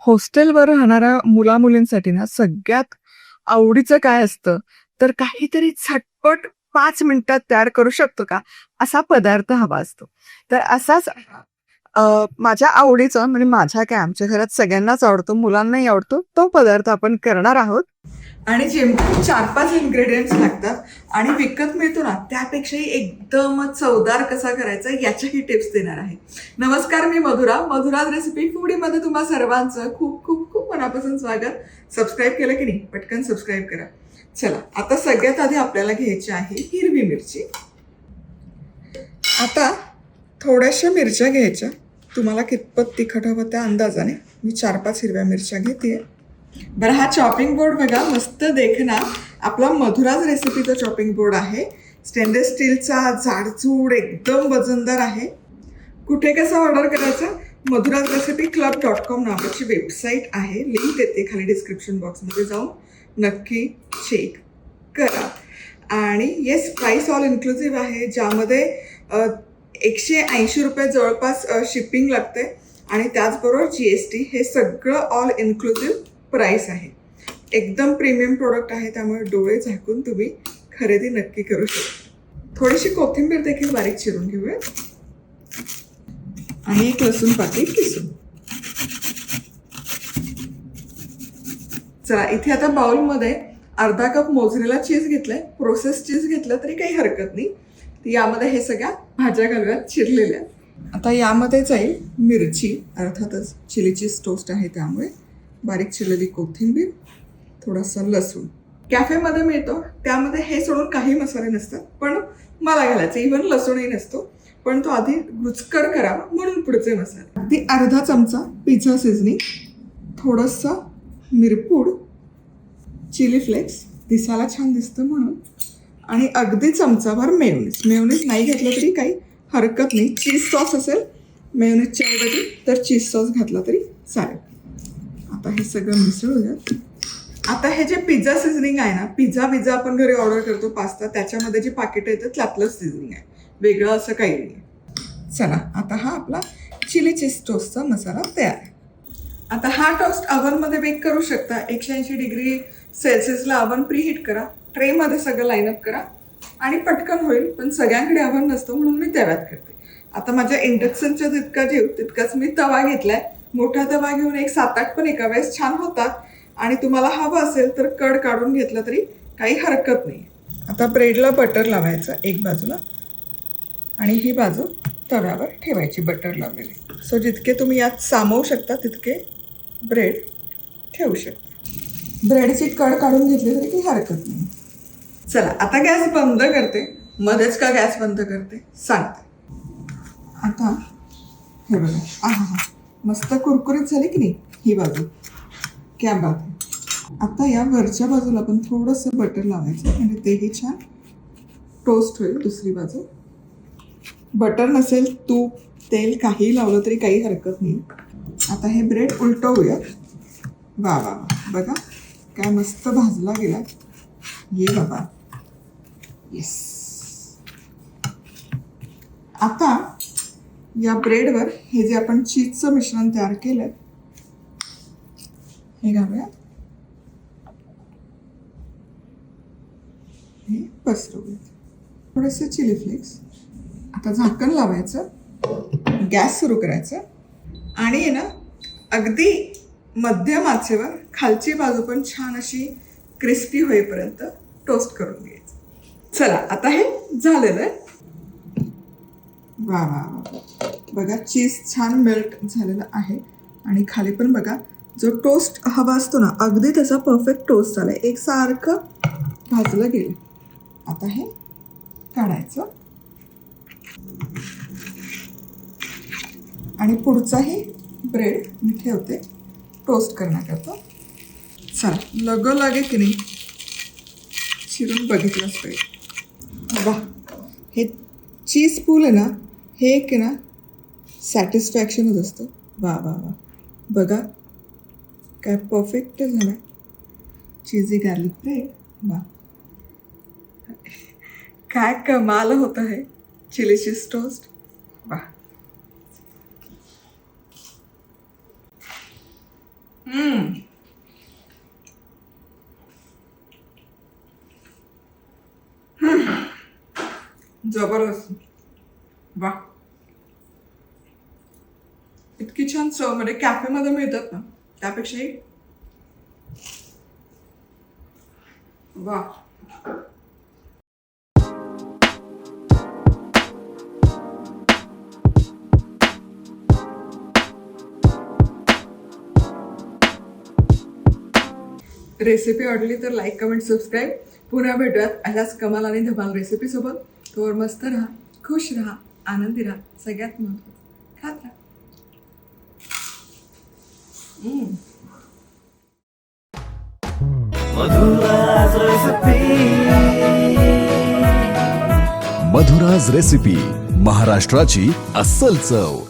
हॉस्टेलवर राहणाऱ्या मुला मुलींसाठी ना सगळ्यात आवडीचं काय असतं? तर काहीतरी झटपट पाच मिनिटात तयार करू शकतो का? असा पदार्थ हवा असतो. तर असाच माझ्या आवडीचा म्हणजे माझ्या काय आमच्या घरात सगळ्यांनाच आवडतो मुलांनाही आवडतो तो पदार्थ आपण करणार आहोत. आणि जेमतेम चार पाच इन्ग्रेडियंट्स लागतात आणि विकत मिळतो ना त्यापेक्षाही एकदमच चवदार कसा करायचा याच्याही टिप्स देणार आहे. नमस्कार मी मधुरा मधुरा रेसिपी फूडीमध्ये तुम्हा सर्वांचं खूप खूप खूप मनापासून स्वागत. सबस्क्राईब केलं की नाही पटकन सबस्क्राईब करा. चला आता सगळ्यात आधी आपल्याला घ्यायची आहे हिरवी मिरची. आता थोड्याशा मिरच्या घ्यायच्या. तुम्हाला कितपत तिखट हवं त्या अंदाजाने मी चार पाच हिरव्या मिरच्या घेते बरं हा चॉपिंग बोर्ड बघा मस्त देखना आपला मधुराज रेसिपीचा चॉपिंग बोर्ड आहे. स्टेनलेस स्टीलचा जाडजूड एकदम वजनदार आहे. कुठे कसं ऑर्डर करायचं? Madhura's recipe club dot com नावाची वेबसाईट आहे. लिंक देते खाली डिस्क्रिप्शन बॉक्समध्ये जाऊन. नक्की चेक करा. आणि येस प्राईस ऑल इन्क्लुझिव्ह आहे. ज्यामध्ये एकशे ऐंशी रुपये जवळपास शिपिंग लागते. आणि त्याचबरोबर जी एस टी हे सगळं ऑल इन्क्लुझिव्ह प्राईस आहे. एकदम प्रीमियम प्रोडक्ट आहे त्यामुळे डोळे झाकून तुम्ही खरेदी नक्की करू शकता. थोडीशी कोथिंबीर देखील बारीक चिरून घेऊया. आणि एक लसूण पाती किसून. चला इथे आता बाउलमध्ये अर्धा कप मोजरेला चीज घेतलाय. प्रोसेस चीज घेतलं तरी काही हरकत नाही. तर यामध्ये हे सगळ्या भाज्या घालूयात चिरलेल्या. आता यामध्ये जाईल मिरची अर्थातच चिलीची टोस्ट आहे त्यामुळे. बारीक चिरलेली कोथिंबीर थोडासा लसूण. कॅफेमध्ये मिळतो त्यामध्ये हे सोडून काही मसाले नसतात पण मला घालायचं इव्हन लसूणही नसतो. पण तो आधी रुचकर करावा म्हणून पुढचे मसाले. अगदी अर्धा चमचा पिझ्झा सिझनिंग थोडंसं मिरपूड चिली फ्लेक्स दिसायला छान दिसतं म्हणून. आणि अगदी चमचाभर मेयोनीज. मेयोनीज नाही घेतलं तरी काही हरकत नाही. चीज सॉस असेल मेयोनीजच्या ऐवजी तर चीज सॉस घातला तरी चालेल. आता हे सगळं मिसळूयात. आता हे जे पिझ्झा सिझनिंग आहे ना पिझ्झा पिझ्झा आपण घरी ऑर्डर करतो पास्ता त्याच्यामध्ये जे पाकिट येतं त्यातलं सिझनिंग आहे. वेगळं असं काही नाही. चला आता हा आपला चिली चीज टोस्टचा मसाला तयार आहे. आता हा टोस्ट अवनमध्ये बेक करू शकता. एकशे ऐंशी डिग्री सेल्सिअसला अवन प्रीहीट करा. ट्रेमध्ये सगळं लाईनअप करा. आणि पटकन होईल पण सगळ्यांकडे अवन नसतं म्हणून मी तव्यात करते. आता माझ्या इंडक्शनच्या जितका जीव तितकाच मी तवा घेतलाय. मोठा तवा घेऊन एक सात आठ पण एका वेळेस छान होतात. आणि तुम्हाला हवं असेल तर कड काढून घेतलं तरी काही हरकत नाही. आता ब्रेडला बटर लावायचं एक बाजूला. आणि ही बाजू तव्यावर ठेवायची बटर लावलेली. सो जितके तुम्ही यात सामावू शकता तितके ब्रेड ठेवू शकता. ब्रेडची कड काढून घेतली तरी काही हरकत नाही. चला आता गॅस बंद करते. मध्येच का गॅस बंद करते? सांगते. आता हे बघा. आहा हा मस्त कुरकुरीत झाली की नाही ही बाजू? क्या बात आता या वरच्या बाजूला आपण थोडंसं बटर लावायचं म्हणजे तेही छान टोस्ट होईल दुसरी बाजू. बटर नसेल तूप तेल काही लावलं तरी काही हरकत नाही. आता हे ब्रेड उलटवूया वा वा वा. बघा काय मस्त भाजला गेला. ये बाबा. येस आता या ब्रेडवर हे जे आपण चीजचं मिश्रण तयार केलं हे घालूया. हे पसरवूया थोडेसे चिली फ्लेक्स आता झाकण लावायचं. गॅस सुरू करायचा. आणि आहे ना अगदी मध्यम आचेवर खालची बाजू पण छान अशी क्रिस्पी होईपर्यंत टोस्ट करून घ्यायचं. चला आता हे झालेलं आहे. वा वा वा. बघा चीज छान मेल्ट झालेलं आहे. आणि खाली पण बघा जो टोस्ट हवा असतो ना अगदी त्याचा परफेक्ट टोस्ट झाला आहे एकसारखं भाजलं गेलं. आता हे काढायचं. आणि पुढचाही ब्रेड मी ठेवते. टोस्ट करण्याकरता. चला लग लागे की नाही? चिरून बघितलंच पाहिजे. वा हे चीज पूल आहे ना हे एक आहे ना सॅटिस्फॅक्शनच असतं. वा वा वा बघा काय परफेक्ट झालं. चीजी गार्लिक ब्रेड वा काय कमाल होतं हे. चिली चीज टोस्ट वा हम्म. जबरदस्त. वा. इतकी छान चव म्हणजे कॅफेमध्ये मिळतात ना त्यापेक्षाही. वा. रेसिपी आवडली तर लाईक कमेंट सबस्क्राईब पुन्हा भेटूयात अशाच कमाल आणि धमाल रेसिपी सोबत. तोवर मस्त राहा खुश राहा आनंदी राहा सगळ्यात महत्वाचं. खात राहा. मधुराज रेसिपी महाराष्ट्राची अस्सल चव.